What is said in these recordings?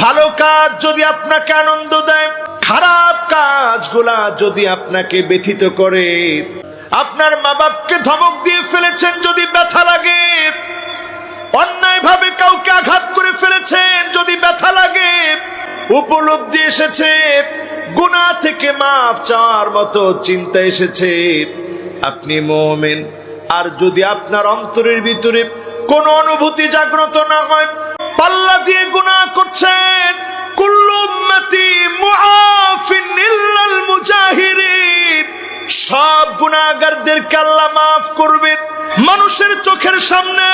ভালো কাজ যদি আপনাকে আনন্দ দেয়, খারাপ কাজগুলা যদি আপনাকে ব্যথিত করে, আপনার মা বাপকে ধমক দিয়ে ফেলেছেন যদি ব্যথা লাগে অন্যায় ভাবে কাউকে আঘাত করে ফেলেছেন যদি ব্যথা লাগে, উপলব্ধি এসেছে গুণা থেকে মাফ চাওয়ার মতো চিন্তা এসেছে, আপনি মোমেন। আর যদি আপনার অন্তরের ভিতরে কোন অনুভূতি জাগ্রত না হয়, পাল্লা দিয়ে গুণা করছেন মানুষের চোখের সামনে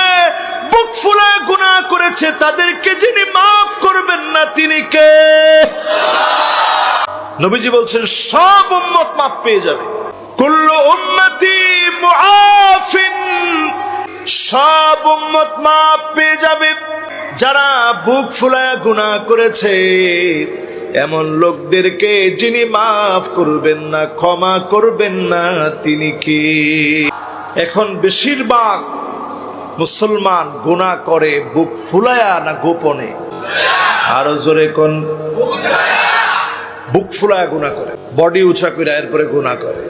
বুক ফুলা গুনাহ করেছে, তাদেরকে যিনি মাফ করবেন না, তিনি কে? নবীজি বলছেন, সব উম্মত মাফ পেয়ে যাবে। কুল্লু উম্মতি মুআফিন, সব উম্মত মাফ পেয়ে যাবে। যারা বুক ফুলায় গুনাহ করেছে, এমন লোকদেরকে যিনি মাফ করবেন না, ক্ষমা করবেন না, তিনি কি? এখন বেশিরভাগ মুসলমান গুনাহ করে, বুক ফুলায়া না গোপনে? আরও জোরে কোন? বুক ফুলায়া গুনাহ করে। বডি উঁচা করে এরপরে গুনাহ করে।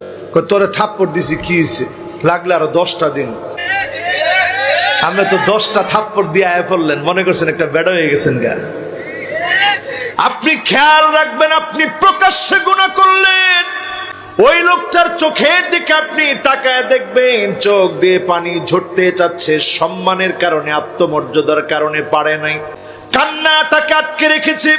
তোরে থাপ্পড় দিছি, কি হয়েছে লাগলে আরও দশটা দিন। আপনি তো দশটা থাপ্পড় দিয়ে আয় পড়লেন মনে করছেন একটা বেড়া হয়ে গেছেন গা। আপনি খেয়াল রাখবেন, আপনি প্রকাশ্যে গুণা করলেন। ওই লোকটার চোখের দিকে আপনি তাকায় দেখবেন, চোখ দিয়ে পানি ঝরতে চাচ্ছে সম্মানের কারণে, আত্মমর্যাদার কারণে পারে নাই। কান্নাটাকে আটকে রেখেছে।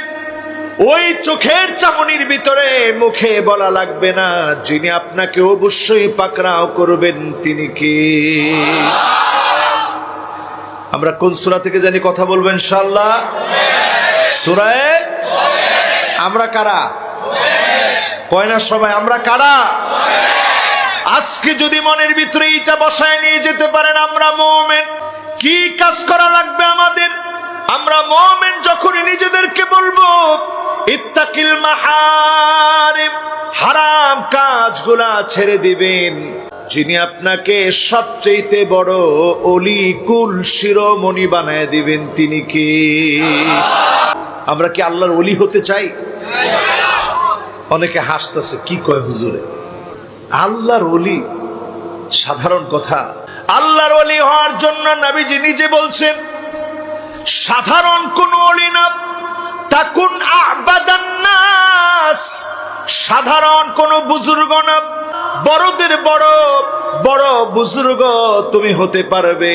ওই চোখের চামনির ভিতরে মুখে বলা লাগবে না, যিনি আপনাকে অবশ্যই পাকড়াও করবেন, তিনি কি? আমরা কোন সুরা থেকে জানি কথা বলবেন ইনশাল্লাহ সুরায়? আমরা কারা? কয় না সবাই, আমরা কারা? আজকে যদি মনের ভিতরে এইটা বসায় নিয়ে যেতে পারেন, আমরা মোমেন। কি কাজ করা লাগবে আমাদের? আমরা মোমেন যখনই নিজেদেরকে বলব, ইত্তাকিল মাহারিম হারাম কাজগুলা ছেড়ে দিবেন। যিনি আপনাকে সবচেয়ে বড় অলি, কুল, শিরোমণি বানায় দিবেন, তিনি কি? আমরা কি আল্লাহর অলি হতে চাই? অনেকে হাসতেছে, কি কয় হুজুরে? আল্লাহর অলি সাধারণ কথা। আল্লাহর অলি হওয়ার জন্য নাবিজি নিজে বলছেন, সাধারণ কোন অলি না। সাধারণ কোন বুজুর্গ না। বড়দের বড় বড় বুজুর্গ তুমি হতে পারবে।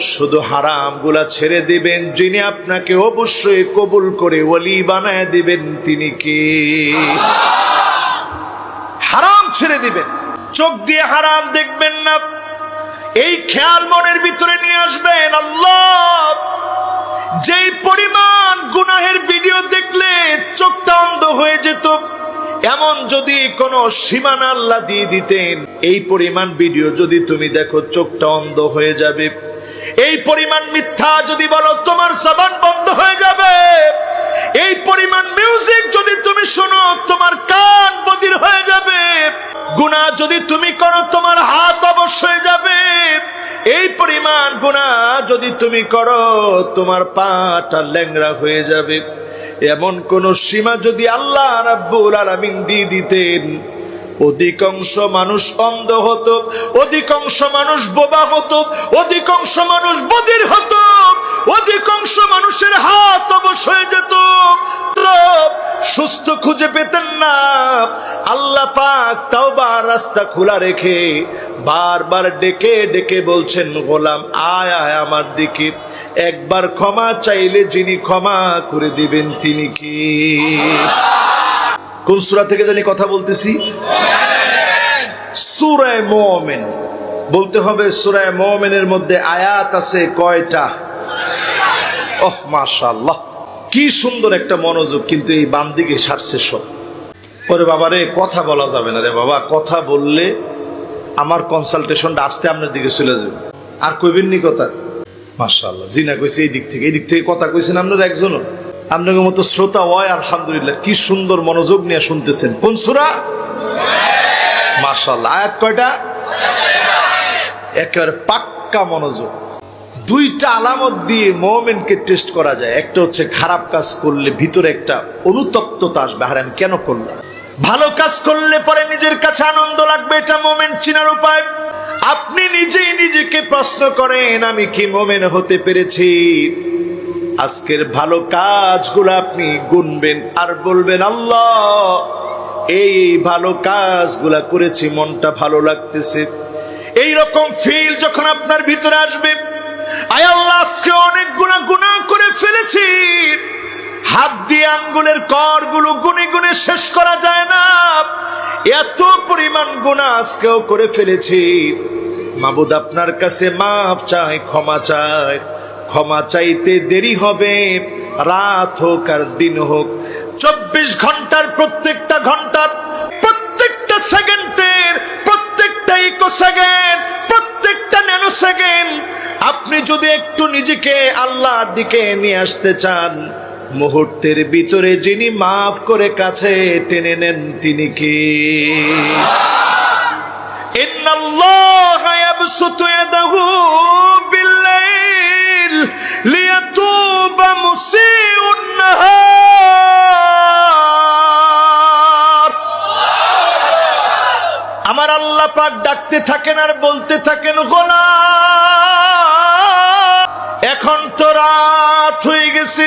শুধু হারামগুলা ছেড়ে দিবেন, যিনি আপনাকে অবশ্যই কবুল করে ওলি বানায় দিবেন, তিনি কি? হারাম ছেড়ে দিবেন। চোখ দিয়ে হারাম দেখবেন না। এই খেয়াল মনের ভিতরে নিয়ে আসবেন, আল্লাহ! যেই পরিমাণ গুনাহের ভিডিও দেখলে চোখটা অন্ধ হয়ে যেত, এমন যদি কোন সীমানা আল্লাহ দিয়ে দিতেন, এই পরিমাণ ভিডিও যদি তুমি দেখো, চোখটা অন্ধ হয়ে যাবে। এই পরিমাণ মিথ্যা যদি বলো, তোমার জবান বন্ধ হয়ে যাবে। এই পরিমাণ মিউজিক যদি তুমি শোনো, তোমার কান বদির হয়ে যাবে। গুণা যদি তুমি করো, তোমার হাত অবশ্যই যাবে। এই পরিমাণ গুণা যদি তুমি করো, তোমার পাটা ল্যাংরা হয়ে যাবে। এমন কোন সীমা যদি আল্লাহ রাব্বুল আলামিন দিয়ে দিতেন অধিকাংশ মানুষ অন্ধ হতো, অধিকাংশ মানুষ বোবা হতো, অধিকাংশ মানুষ বদির হতো, অধিকাংশ মানুষের হাত অবশ হয়ে যেত। সুস্থ খুঁজে পেতেন না। আল্লাহ পাক তাও বা রাস্তা খোলা রেখে বারবার ডেকে ডেকে বলছেন, গোলাম, আয় আয় আমার দিকে। একবার ক্ষমা চাইলে যিনি ক্ষমা করে দিবেন, তিনি কি? কোন সুরা থেকে জানি কথা বলতেছি? সুরায় মোমেন। বলতে হবে সুরায় মোমেনের মধ্যে আয়াত আছে কয়টা? ওহ, মাশাআল্লাহ। কি সুন্দর একটা মনোযোগ, কিন্তু এই বাম দিকে সারছে সব। ওরে বাবা রে, কথা বলা যাবে না রে বাবা। কথা বললে আমার কনসালটেশনটা আস্তে আপনার দিকে চলে যাবে। আর কইবেন নি কথা? মাশাআল্লাহ, জিনা কইছে এই দিক থেকে, এই দিক থেকে কথা কইছেন আপনার একজনও। আপনাদের মতো শ্রোতা হয়, আলহামদুলিল্লাহ। কি সুন্দর মনোযোগ নিয়ে শুনতেছেন। কোন সুরা? মাশাআল্লাহ। আয়াত কয়টা? একেবারে পাক্কা মনোযোগ। দুইটা আলামত দিয়ে মোমেনকে টেস্ট করা যায়। একটা হচ্ছে খারাপ কাজ করলে ভিতরে একটা অনুতপ্ততা আসবে। আর, আমি কেন করলাম? ভালো কাজ করলে পরে নিজের কাছে আনন্দ লাগবে, এটা মোমেন্ট চিনার উপায়। আপনি নিজেই নিজেকে প্রশ্ন করেন, আমি কি মোমেন হতে পেরেছি? আজকের ভালো কাজগুলো আপনি গুনবেন আর বলবেন, আল্লাহ, এই ভালো কাজগুলা করেছি, মনটা ভালো লাগতেছে। এই রকম ফিল যখন আপনার ভিতরে আসবে, আয় আল্লাহ, আজকে অনেক গুণা গুণা করে ফেলেছি। হাত দিয়ে আঙ্গুলের করগুলো গুনে গুনে শেষ করা যায় না। এত পরিমাণ গুণা আজকেও করে ফেলেছি। মাবুদ আপনার কাছে মাফ চায়, ক্ষমা চাই ক্ষমা চাইতে দেরি হবে। রাত হোক আর দিন হোক, চব্বিশ ঘণ্টার প্রত্যেকটা ঘণ্টার, প্রত্যেকটা সেকেন্ডের, প্রত্যেকটা ইকো সেকেন্ড প্রত্যেকটা ন্যানো সেকেন্ড আপনি যদি একটু নিজেকে আল্লাহর দিকে নিয়ে আসতে চান, মুহূর্তের ভিতরে যিনি মাফ করে কাছে টেনে নেন তিনি কি? ইন্নাল্লাহ ইয়াবসুতু ইয়াদাহু ليتوب مسيء النهار আমার আল্লাহ পাক ডাকতে থাকেন আর বলতে থাকেন গোলা এখন তো রাত হয়ে গেছে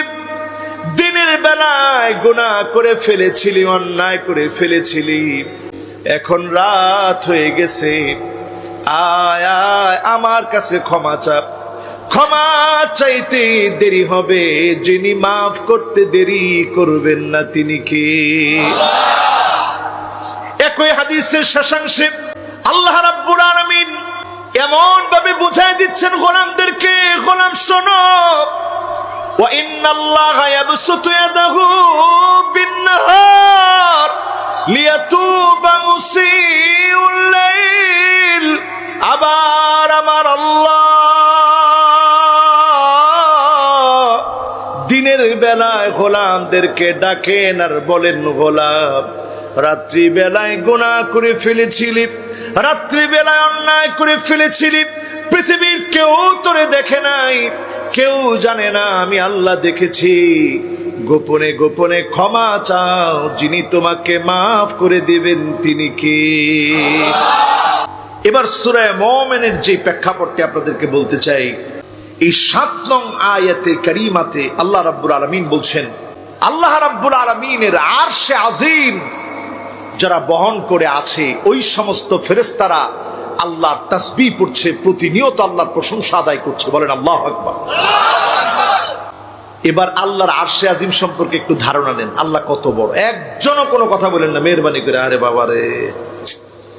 দিনের বেলায় গুনাহ করে ফেলেছিলি অন্যায় করে ফেলেছিলি এখন রাত হয়ে গেছে আয় আয় আমার কাছে ক্ষমা চাপ ক্ষমা চাইতে দেরি হবে যিনি মাফ করতে দেরি করবেন না তিনি কে একই হাদিসের শেষাংশে আল্লাহ রাব্বুল আলামিন এমন ভাবে বুঝাই দিচ্ছেন গোলামদেরকে গোলাম শোনো وإن الله يبسط يده بالنهار ليتوب مسيء বেলায় গোলামদেরকে ডাকেন আর বলেন, গোলাম, রাত্রি বেলায় গুণা করে ফেলেছিলি, রাত্রি বেলায় অন্যায় করে ফেলেছিলি, পৃথিবীর কেউ তোরে দেখে নাই, কেউ জানে না, আমি আল্লাহ দেখেছি। গোপনে গোপনে ক্ষমা চাও, যিনি তোমাকে মাফ করে দিবেন, তিনি কি? এবার সুরায় মমেনের যে প্রেক্ষাপটটি আপনাদেরকে বলতে চাই এই সাত নং আয়াতে করিমাতে আল্লাহ রাব্বুল আলমিন বলছেন, আল্লাহ রাব্বুল আলমিনের আর সে আজিম যারা বহন করে আছে, ওই সমস্ত ফেরেস্তারা আল্লাহর তাসবি পড়ছে, প্রতিনিয়ত আল্লাহর প্রশংসা আদায় করছে। বলেন আল্লাহ আকবার। এবার আল্লাহর আরশে আজিম সম্পর্কে একটু ধারণা নেন আল্লাহ কত বড়। একজনও কোনো কথা বলেন না, মেহরবানি করে, আরে বাবা রে